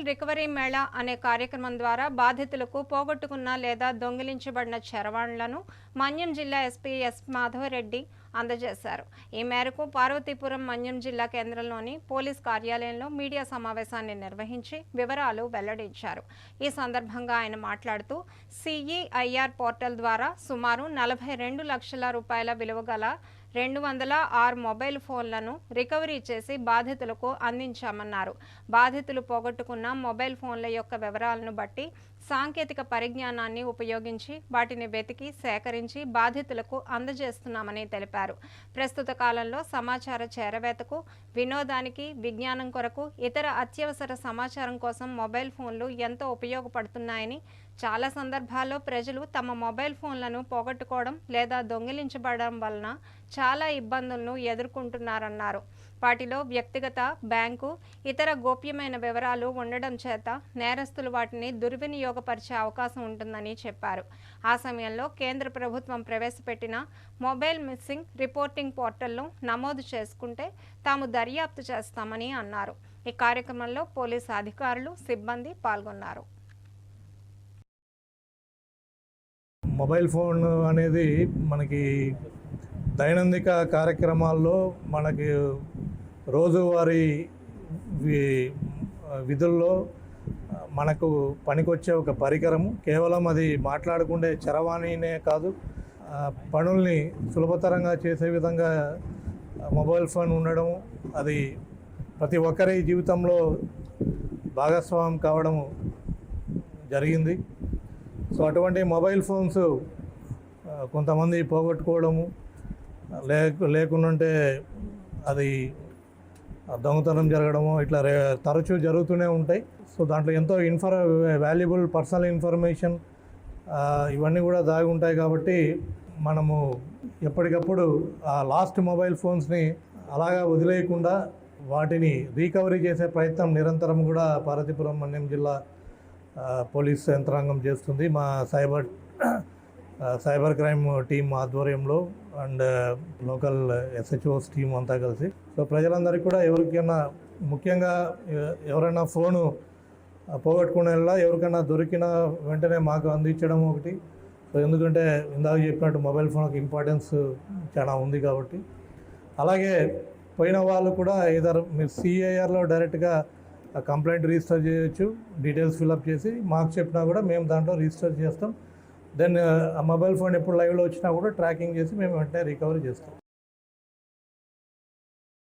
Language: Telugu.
మొబైల్ రికవరీ మేళా అనే కార్యక్రమం ద్వారా బాధితులకు పోగొట్టుకున్న లేదా దొంగిలించబడిన చరవాణులను మన్యం జిల్లా ఎస్పీ ఎస్ మాధవరెడ్డి అందజేశారు. ఈ మేరకు పార్వతీపురం మన్యం జిల్లా కేంద్రంలోని పోలీస్ కార్యాలయంలో మీడియా సమావేశాన్ని నిర్వహించి వివరాలు వెల్లడించారు. ఈ సందర్భంగా ఆయన మాట్లాడుతూ సిఈఐఆర్ పోర్టల్ ద్వారా సుమారు నలభై రెండు లక్షల రూపాయల విలువ గల రెండు వందల ఆరు మొబైల్ ఫోన్లను రికవరీ చేసి బాధితులకు అందించామన్నారు. బాధితులు పోగొట్టుకున్న మొబైల్ ఫోన్ల యొక్క వివరాలను బట్టి సాంకేతిక పరిజ్ఞానాన్ని ఉపయోగించి వాటిని వెతికి సేకరించి బాధితులకు అందజేస్తున్నామని తెలిపారు. ప్రస్తుత కాలంలో సమాచార చేరవేతకు వినోదానికి విజ్ఞానం కొరకు ఇతర అత్యవసర సమాచారం కోసం మొబైల్ ఫోన్లు ఎంతో ఉపయోగపడుతున్నాయని చాలా సందర్భాల్లో ప్రజలు తమ మొబైల్ ఫోన్లను పోగొట్టుకోవడం లేదా దొంగిలించబడడం వలన చాలా ఇబ్బందులను ఎదుర్కొంటున్నారన్నారు. వాటిలో వ్యక్తిగత బ్యాంకు ఇతర గోప్యమైన వివరాలు ఉండడం చేత నేరస్తులు వాటిని దుర్వినియోగపరిచే అవకాశం ఉంటుందని చెప్పారు. ఆ సమయంలో కేంద్ర ప్రభుత్వం ప్రవేశపెట్టిన మొబైల్ మిస్సింగ్ రిపోర్టింగ్ పోర్టల్ను నమోదు చేసుకుంటే తాము దర్యాప్తు చేస్తామని అన్నారు. ఈ కార్యక్రమంలో పోలీసు అధికారులు సిబ్బంది పాల్గొన్నారు. మొబైల్ ఫోన్ అనేది మనకి దైనందిక కార్యక్రమాల్లో మనకి రోజువారీ విధుల్లో మనకు పనికొచ్చే ఒక పరికరము. కేవలం అది మాట్లాడుకుండే చరవాణినే కాదు పనుల్ని సులభతరంగా చేసే విధంగా మొబైల్ ఫోన్ ఉండడం అది ప్రతి ఒక్కరి జీవితంలో భాగస్వామ్యం కావడం జరిగింది. సో అటువంటి మొబైల్ ఫోన్స్ కొంతమంది పోగొట్టుకోవడము లేక లేకుంటే అది దొంగతనం జరగడము ఇట్లా తరచూ జరుగుతూనే ఉంటాయి. సో దాంట్లో ఎంతో ఇన్ఫర్ వాల్యుబుల్ పర్సనల్ ఇన్ఫర్మేషన్ ఇవన్నీ కూడా దాగి ఉంటాయి కాబట్టి మనము ఎప్పటికప్పుడు ఆ లాస్ట్ మొబైల్ ఫోన్స్ని అలాగా వదిలేయకుండా వాటిని రీకవరీ చేసే ప్రయత్నం నిరంతరం కూడా పార్వతీపురం మన్యం జిల్లా పోలీస్ యంత్రాంగం చేస్తుంది. మా సైబర్ సైబర్ క్రైమ్ టీం ఆధ్వర్యంలో అండ్ లోకల్ ఎస్హెచ్ఓస్ టీం అంతా కలిసి. సో ప్రజలందరికీ కూడా ఎవరికైనా ముఖ్యంగా ఎవరైనా ఫోను పోగొట్టుకునేలా ఎవరికైనా దొరికిన వెంటనే మాకు అందించడం ఒకటి. సో ఎందుకంటే ఇందాక చెప్పినట్టు మొబైల్ ఫోన్కి ఇంపార్టెన్స్ చాలా ఉంది కాబట్టి. అలాగే పోయిన వాళ్ళు కూడా ఇదర్ మీరు సిఐఆర్లో డైరెక్ట్గా కంప్లైంట్ రిజిస్టర్ చేయొచ్చు డీటెయిల్స్ ఫిల్అప్ చేసి మాకు చెప్పినా కూడా మేము దాంట్లో రిజిస్టర్ చేస్తాం. దెన్ uh, ఆ మొబైల్ ఫోన్ ఎప్పుడు లైవ్లో వచ్చినా కూడా ట్రాకింగ్ చేసి మేము వెంటనే రికవరీ చేస్తాం.